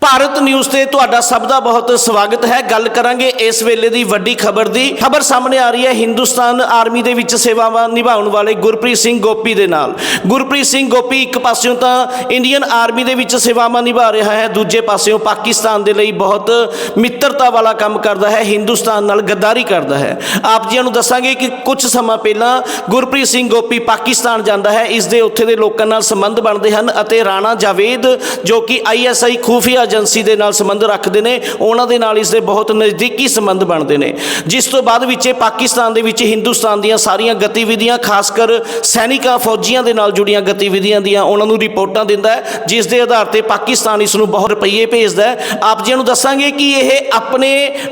Bharat news ਤੇ ਤੁਹਾਡਾ ਸਭ ਦਾ ਬਹੁਤ ਸਵਾਗਤ ਹੈ। ਗੱਲ ਕਰਾਂਗੇ ਇਸ ਵੇਲੇ ਦੀ ਵੱਡੀ ਖਬਰ ਦੀ। ਖਬਰ ਸਾਹਮਣੇ ਆ ਰਹੀ ਹੈ ਹਿੰਦੁਸਤਾਨ ਆਰਮੀ ਦੇ ਵਿੱਚ ਸੇਵਾਵਾਂ ਨਿਭਾਉਣ ਵਾਲੇ ਗੁਰਪ੍ਰੀਤ ਸਿੰਘ ਗੋਪੀ ਦੇ ਨਾਲ। ਗੁਰਪ੍ਰੀਤ ਸਿੰਘ ਗੋਪੀ ਇੱਕ ਪਾਸਿਓਂ ਤਾਂ ਇੰਡੀਅਨ ਆਰਮੀ ਦੇ ਵਿੱਚ ਸੇਵਾਵਾਂ ਨਿਭਾ ਰਿਹਾ ਹੈ, ਦੂਜੇ ਪਾਸਿਓਂ ਪਾਕਿਸਤਾਨ ਦੇ ਲਈ ਬਹੁਤ ਮਿੱਤਰਤਾ ਵਾਲਾ ਕੰਮ ਕਰਦਾ ਹੈ, ਹਿੰਦੁਸਤਾਨ ਨਾਲ ਗੱਦਾਰੀ ਕਰਦਾ ਹੈ। ਆਪ ਜੀਆਂ ਨੂੰ ਦੱਸਾਂਗੇ ਕਿ ਕੁਝ ਸਮਾਂ ਪਹਿਲਾਂ ਗੁਰਪ੍ਰੀਤ ਸਿੰਘ ਗੋਪੀ ਪਾਕਿਸਤਾਨ ਜਾਂਦਾ ਹੈ, ਇਸ ਦੇ ਉੱਥੇ ਦੇ ਲੋਕਾਂ ਨਾਲ ਸੰਬੰਧ ਬਣਦੇ ਹਨ ਅਤੇ ਰਾਣਾ ਜਾਵੇਦ ਜੋ ਕਿ ਆਈਐਸਆਈ ਖੂਫੀਆ ਏਜੰਸੀ ਦੇ ਨਾਲ ਸੰਬੰਧ ਰੱਖਦੇ ਨੇ, ਉਹਨਾਂ ਦੇ ਨਾਲ ਇਸ ਦੇ ਬਹੁਤ ਨਜ਼ਦੀਕੀ ਸੰਬੰਧ ਬਣਦੇ ਨੇ। ਜਿਸ ਤੋਂ ਬਾਅਦ ਵਿੱਚ ਇਹ ਪਾਕਿਸਤਾਨ ਦੇ ਵਿੱਚ ਹਿੰਦੁਸਤਾਨ ਦੀਆਂ ਸਾਰੀਆਂ ਗਤੀਵਿਧੀਆਂ ਖਾਸ ਕਰ ਸੈਨਿਕਾਂ, ਫੌਜੀਆਂ ਦੇ ਨਾਲ ਜੁੜੀਆਂ ਗਤੀਵਿਧੀਆਂ ਦੀਆਂ ਉਹਨਾਂ ਨੂੰ ਰਿਪੋਰਟਾਂ ਦਿੰਦਾ ਹੈ, ਜਿਸ ਦੇ ਆਧਾਰ ਤੇ ਪਾਕਿਸਤਾਨ ਇਸ ਨੂੰ ਬਹੁਤ ਰੁਪਈਏ ਭੇਜਦਾ ਹੈ। ਆਪ ਜੀ ਨੂੰ ਦੱਸਾਂਗੇ ਕਿ ਇਹ ਆਪਣੇ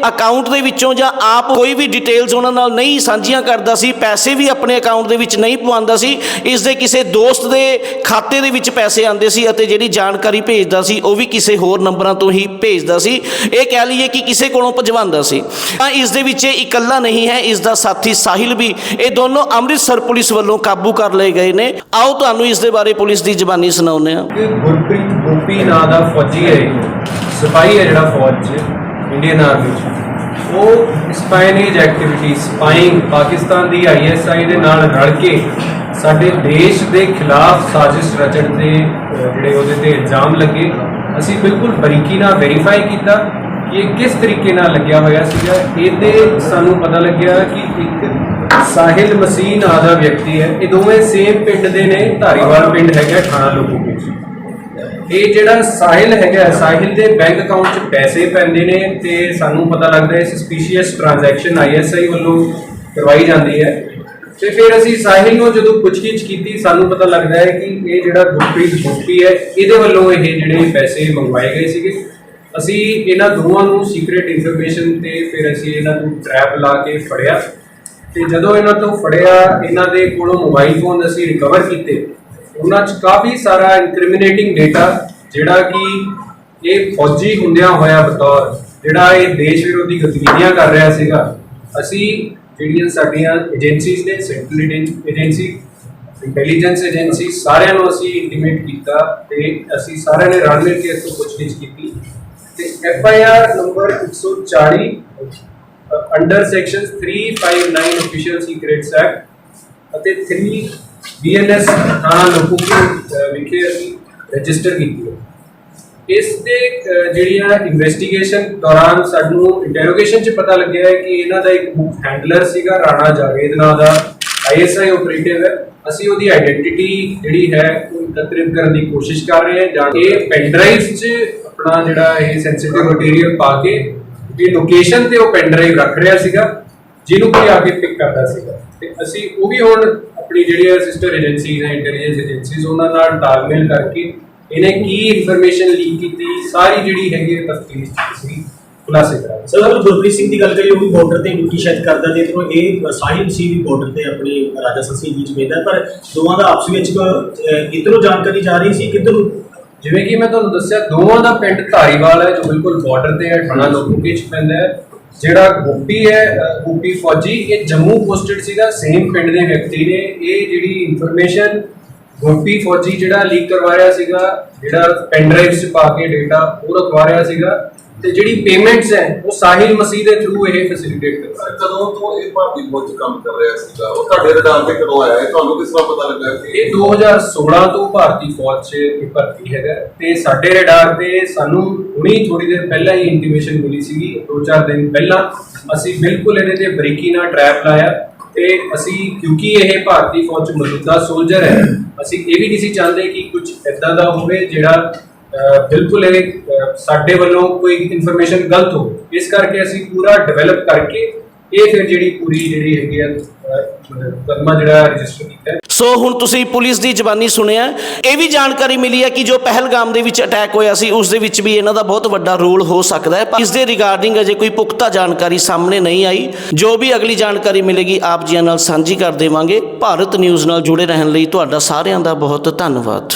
ਅਕਾਊਂਟ ਦੇ ਵਿੱਚੋਂ ਜਾਂ ਆਪ ਕੋਈ ਵੀ ਡਿਟੇਲਸ ਉਹਨਾਂ ਨਾਲ ਨਹੀਂ ਸਾਂਝੀਆਂ ਕਰਦਾ ਸੀ, ਪੈਸੇ ਵੀ ਆਪਣੇ ਅਕਾਊਂਟ ਦੇ ਵਿੱਚ ਨਹੀਂ ਪਵਾਉਂਦਾ ਸੀ, ਇਸ ਦੇ ਕਿਸੇ ਦੋਸਤ ਦੇ ਖਾਤੇ ਦੇ ਵਿੱਚ ਪੈਸੇ ਆਉਂਦੇ ਸੀ ਅਤੇ ਜਿਹੜੀ ਜਾਣਕਾਰੀ ਭੇਜਦਾ ਸੀ, ਉਹ ਵੀ ਕਿਸੇ ਹੋਰ ਨੰਬਰਾਂ ਤੋਂ ਹੀ ਭੇਜਦਾ ਸੀ। ਇਹ ਕਹਿ ਲਈਏ ਕਿ ਕਿਸੇ ਕੋਲੋਂ ਭਜਵਾਉਂਦਾ ਸੀ। ਤਾਂ ਇਸ ਦੇ ਵਿੱਚ ਇਹ ਇਕੱਲਾ ਨਹੀਂ ਹੈ, ਇਸ ਦਾ ਸਾਥੀ ਸਾਹਿਲ ਵੀ। ਇਹ ਦੋਨੋਂ ਅੰਮ੍ਰਿਤਸਰ ਪੁਲਿਸ ਵੱਲੋਂ ਕਾਬੂ ਕਰ ਲਏ ਗਏ ਨੇ। ਆਓ ਤੁਹਾਨੂੰ ਇਸ ਦੇ ਬਾਰੇ ਪੁਲਿਸ ਦੀ ਜ਼ਬਾਨੀ ਸੁਣਾਉਂਦੇ ਹਾਂ। ਗੁਰਪ੍ਰੀਤ ਗੋਪੀ ਨਾਂ ਦਾ ਫੌਜੀ ਹੈ ਸਿਪਾਹੀ ਹੈ ਜਿਹੜਾ ਫੌਜ 'ਚ, ਇੰਡੀਅਨ ਆਰਮੀ 'ਚ। ਉਹ ਸਪਾਈਨੇਜ ਐਕਟੀਵਿਟੀ ਸਪਾਈਂਗ ਪਾਕਿਸਤਾਨ ਦੀ ਆਈਐਸਆਈ ਦੇ ਨਾਲ ਰਲ ਕੇ ਸਾਡੇ ਦੇਸ਼ ਦੇ ਖਿਲਾਫ ਸਾਜ਼ਿਸ਼ ਰਚਣ ਦੇ ਜਿਹੜੇ ਉਹਦੇ ਤੇ ਇਲਜ਼ਾਮ ਲੱਗੇ। ਅਸੀਂ ਬਿਲਕੁਲ ਬਰੀਕੀ ਨਾਲ ਵੈਰੀਫਾਈ ਕੀਤਾ ਕਿ ਇਹ ਕਿਸ ਤਰੀਕੇ ਨਾਲ ਲੱਗਿਆ ਹੋਇਆ ਸੀਗਾ। ਇਹਦੇ ਸਾਨੂੰ ਪਤਾ ਲੱਗਿਆ ਕਿ ਇੱਕ ਸਾਹਿਲ ਮਸੀਹ ਨਾਂ ਦਾ ਵਿਅਕਤੀ ਹੈ। ਇਹ ਦੋਵੇਂ ਸੇਮ ਪਿੰਡ ਦੇ ਨੇ, ਧਾਰੀਵਾਲ ਪਿੰਡ ਹੈਗਾ ਥਾਣਾ ਲੋਕੋ ਇਹ ਜਿਹੜਾ ਸਾਹਿਲ ਹੈਗਾ, ਸਾਹਿਲ ਦੇ ਬੈਂਕ ਅਕਾਊਂਟ 'ਚ ਪੈਸੇ ਪੈਂਦੇ ਨੇ ਤੇ ਸਾਨੂੰ ਪਤਾ ਲੱਗਦਾ ਹੈ ਸਸਪੀਸ਼ੀਅਸ ਟ੍ਰਾਂਜੈਕਸ਼ਨ ਆਈਐਸਆਈ ਵੱਲੋਂ ਕਰਵਾਈ ਜਾਂਦੀ ਹੈ। ਤੇ ਫਿਰ ਅਸੀਂ ਸਾਹਿਲ ਨੂੰ ਜਦੋਂ ਪੁੱਛਗਿੱਛ ਕੀਤੀ, ਸਾਨੂੰ ਪਤਾ ਲੱਗਦਾ ਹੈ ਕਿ ਇਹ ਜਿਹੜਾ ਗੁਰਪ੍ਰੀਤ ਗੋਪੀ ਹੈ, ਇਹਦੇ ਵੱਲੋਂ ਇਹ ਜਿਹੜੇ ਪੈਸੇ ਮੰਗਵਾਏ ਗਏ ਸੀਗੇ। ਅਸੀਂ ਇਹਨਾਂ ਦੋਵਾਂ ਨੂੰ ਸੀਕ੍ਰੀਟ ਇਨਫੋਰਮੇਸ਼ਨ ਤੇ ਫਿਰ ਅਸੀਂ ਇਹਨਾਂ ਨੂੰ ਟ੍ਰੈਪ ਲਾ ਕੇ ਫੜਿਆ। ਤੇ ਜਦੋਂ ਇਹਨਾਂ ਤੋਂ ਫੜਿਆ, ਇਹਨਾਂ ਦੇ ਕੋਲੋਂ ਮੋਬਾਈਲ ਫੋਨ ਅਸੀਂ ਰਿਕਵਰ ਕੀਤੇ। ਉਹਨਾਂ 'ਚ ਕਾਫੀ ਸਾਰਾ ਇਨਕ੍ਰਿਮੀਨੇਟਿੰਗ ਡਾਟਾ ਜਿਹੜਾ ਕਿ ਇਹ ਫੌਜੀ ਹੁੰਦਿਆਂ ਹੋਇਆ ਬਤੌਰ, ਜਿਹੜਾ ਇਹ ਦੇਸ਼ ਵਿਰੋਧੀ ਗਤੀਵਿਧੀਆਂ ਕਰ ਰਿਹਾ ਸੀਗਾ। ਅਸੀਂ ਜਿਹੜੀਆਂ ਸਾਡੀਆਂ ਏਜੰਸੀਜ਼ ਨੇ ਸੈਂਟਰਲ ਏਜੰਸੀ ਇੰਟੈਲੀਜੈਂਸ ਏਜੰਸੀ ਸਾਰਿਆਂ ਨੂੰ ਅਸੀਂ ਇੰਟੀਮੇਟ ਕੀਤਾ ਤੇ ਅਸੀਂ ਸਾਰਿਆਂ ਨੇ ਰਲ ਮਿਲ ਕੇ ਇਸ ਤੋਂ ਪੁੱਛਗਿੱਛ ਕੀਤੀ। ਤੇ F I R number 140 under section 359 official secrets act ਅਤੇ 3 ਬੀਐਨਐਸ ਥਾਣਾ ਲੋਕੂਪੁਰ ਵਿਖੇ ਅਸੀਂ ਰਜਿਸਟਰ ਕੀਤੀ ਹੈ। ਇਸ ਦੇ ਜਿਹੜੀਆਂ ਇਨਵੈਸਟੀਗੇਸ਼ਨ ਦੌਰਾਨ ਸਾਨੂੰ ਇੰਟਰੋਗੇਸ਼ਨ 'ਚ ਪਤਾ ਲੱਗਿਆ ਹੈ ਕਿ ਇਹਨਾਂ ਦਾ ਇੱਕ ਬੁੱਕ ਹੈਂਡਲਰ ਸੀਗਾ, ਰਾਣਾ ਜਾਵੇਦ ਨਾਂ ਦਾ ਆਈਐਸਆਈ ਆਪਰੇਟਿਵ ਹੈ। ਅਸੀਂ ਉਹਦੀ ਆਇਡੈਂਟੀਟੀ ਜਿਹੜੀ ਹੈ, ਉਹ ਇਕੱਤਰਿਤ ਕਰਨ ਦੀ ਕੋਸ਼ਿਸ਼ ਕਰ ਰਹੇ ਹਾਂ, ਜਾਂ ਇਹ ਪੈਨ ਡਰਾਈਵ 'ਚ ਆਪਣਾ ਜਿਹੜਾ ਇਹ ਸੈਂਸਿਟਿਵ ਮਟੀਰੀਅਲ ਪਾ ਕੇ, ਇਹ ਲੋਕੇਸ਼ਨ ਤੇ ਉਹ ਪੈਨ ਡਰਾਈਵ ਰੱਖ ਰਿਹਾ ਸੀਗਾ, ਜਿਹਨੂੰ ਕੋਈ ਆ ਕੇ ਪਿਕ ਕਰਦਾ ਸੀਗਾ। ਤੇ ਅਸੀਂ ਉਹ ਵੀ ਹੁਣ ਆਪਣੀ ਜਿਹੜੀਆਂ ਸਿਸਟਰ ਏਜੰਸੀਜ਼ ਹੈ ਇੰਟੈਲੀਜੈਂਸ ਏਜੰਸੀਜ਼ ਉਹਨਾਂ ਨਾਲ ਤਾਲਮੇਲ ਕਰਕੇ ਇਹਨੇ ਕੀ ਇਨਫੋਰਮੇਸ਼ਨ ਲੀਕ ਕੀਤੀ? ਸਾਰੀ ਜਿਹੜੀ ਹੈਗੀ ਤਫਤੀਸ਼ ਅਸੀਂ ਖੁਲਾਸੇ ਕਰਾਂਗੇ ਸਰ ਅਗਰ ਗੁਰਪ੍ਰੀਤ ਸਿੰਘ ਦੀ ਗੱਲ ਕਰੀਏ ਉਹ ਵੀ ਬਾਰਡਰ ਤੇ ਡਿਊਟੀ ਸ਼ਾਇਦ ਕਰਦਾ ਤੇ ਇਧਰੋਂ ਇਹ ਸਾਹਿਲ ਸੀ ਵੀ ਬਾਰਡਰ ਤੇ ਆਪਣੀ ਰਾਜਾ ਸੰਸੀ ਵਿੱਚ ਵੇਦਾ ਪਰ ਦੋਵਾਂ ਦਾ ਆਪਸ ਵਿੱਚ ਇਧਰੋਂ ਜਾਣਕਾਰੀ ਜਾ ਰਹੀ ਸੀ ਕਿੱਧਰ? ਜਿਵੇਂ ਕਿ ਮੈਂ ਤੁਹਾਨੂੰ ਦੱਸਿਆ ਦੋਵਾਂ ਦਾ ਪਿੰਡ ਧਾਰੀਵਾਲ ਹੈ ਜੋ ਬਿਲਕੁਲ ਬਾਰਡਰ ਤੇ ਹੈ ਥਾਣਾ ਲੋਕੂਕੇ ਚ ਪੈਂਦਾ ਹੈ। ਜਿਹੜਾ ਗੋਪੀ ਹੈ ਗੋਪੀ ਫੌਜੀ ਇਹ ਜੰਮੂ ਪੋਸਟਡ ਸੀਗਾ ਸੇਮ ਪਿੰਡ ਦੇ ਵਿਅਕਤੀ ਨੇ। ਇਹ ਜਿਹੜੀ ਇਨਫੋਰਮੇਸ਼ਨ ਗੋਪੀ ਫੌਜੀ ਜਿਹੜਾ ਲੀਕ ਕਰਵਾ ਰਿਹਾ ਸੀਗਾ ਜਿਹੜਾ ਪੈਨ ਡਰਾਈਵ 'ਚ ਪਾ ਕੇ ਡਾਟਾ ਉਹ ਰਖਵਾ ਰਿਹਾ ਸੀਗਾ ਤੇ ਜਿਹੜੀ ਪੇਮੈਂਟਸ ਹੈ ਉਹ ਸਾਹਿਲ ਮਸੀਹ ਦੇ ਥਰੂ ਇਹ ਫੈਸਿਲਿਟੇਟ ਕਰਵਾ ਰਿਹਾ ਕਦੋਂ ਤੋਂ ਇਹ ਭਾਰਤੀ ਫੌਜ 'ਚ ਕੰਮ ਕਰ ਰਿਹਾ ਸੀਗਾ? ਉਹ ਤੁਹਾਡੇ ਰਡਾਰ ਤੇ ਕਦੋਂ ਆਇਆ? ਹੈ ਤੁਹਾਨੂੰ ਕਿਸ ਤਰ੍ਹਾਂ ਪਤਾ ਲੱਗਾ ਕਿ ਇਹ 2016 ਤੋਂ ਭਾਰਤੀ ਫੌਜ 'ਚ ਇਹ ਭਰਤੀ ਹੈਗਾ ਤੇ ਸਾਡੇ ਰਡਾਰ ਤੇ ਸਾਨੂੰ ਹੁਣੀ ਥੋੜੀ ਦੇਰ ਪਹਿਲਾਂ ਹੀ ਇੰਟੀਮੇਸ਼ਨ ਮਿਲੀ ਸੀਗੀ 2-4 ਦਿਨ ਪਹਿਲਾਂ। ਅਸੀਂ ਬਿਲਕੁਲ ਇਹਦੇ ਤੇ ਬਰੀਕੀ ਨਾਲ ਟਰੈਪ ਲਾਇਆ। ਤੇ ਅਸੀਂ, ਕਿਉਂਕਿ ਇਹ ਭਾਰਤੀ ਫੌਜ 'ਚ ਮੌਜੂਦਾ ਸੋਲਜਰ ਹੈ, ਅਸੀਂ ਇਹ ਵੀ ਨਹੀਂ ਸੀ ਚਾਹੁੰਦੇ ਕਿ ਕੁਝ ਇਦਾਂ ਦਾ ਹੋਵੇ ਜਿਹੜਾ ਬਿਲਕੁਲ ਇਹ ਸਾਡੇ ਵੱਲੋਂ ਕੋਈ ਇਨਫੋਰਮੇਸ਼ਨ ਗਲਤ ਹੋ ਇਸ ਕਰਕੇ ਅਸੀਂ ਪੂਰਾ ਡਿਵੈਲਪ ਕਰਕੇ, ਇਹ ਫਿਰ ਜਿਹੜੀ ਪੂਰੀ ਜਿਹੜੀ ਹੈਗੀ ਆ ਕਦਮਾ ਜਿਹੜਾ ਰਜਿਸਟਰ ਕੀਤਾ ਸੋ ਹੁਣ ਤੁਸੀਂ ਪੁਲਿਸ ਦੀ ਜ਼ਬਾਨੀ ਸੁਣਿਆ ਇਹ ਵੀ ਜਾਣਕਾਰੀ ਮਿਲੀ ਹੈ ਕਿ ਜੋ ਪਹਿਲਗਾਮ ਦੇ ਵਿੱਚ ਅਟੈਕ ਹੋਇਆ ਸੀ, ਉਸ ਦੇ ਵਿੱਚ ਵੀ ਇਹਨਾਂ ਦਾ ਬਹੁਤ ਵੱਡਾ ਰੋਲ ਹੋ ਸਕਦਾ ਹੈ, ਪਰ ਇਸ ਦੇ ਰਿਗਾਰਡਿੰਗ ਅਜੇ ਕੋਈ ਪੁਖਤਾ ਜਾਣਕਾਰੀ ਸਾਹਮਣੇ ਨਹੀਂ ਆਈ। ਜੋ ਵੀ ਅਗਲੀ ਜਾਣਕਾਰੀ ਮਿਲੇਗੀ, ਆਪ ਜੀਆਂ ਨਾਲ ਸਾਂਝੀ ਕਰ ਦੇਵਾਂਗੇ। ਭਾਰਤ ਨਿਊਜ਼ ਨਾਲ ਜੁੜੇ ਰਹਿਣ ਲਈ ਤੁਹਾਡਾ ਸਾਰਿਆਂ ਦਾ ਬਹੁਤ ਧੰਨਵਾਦ।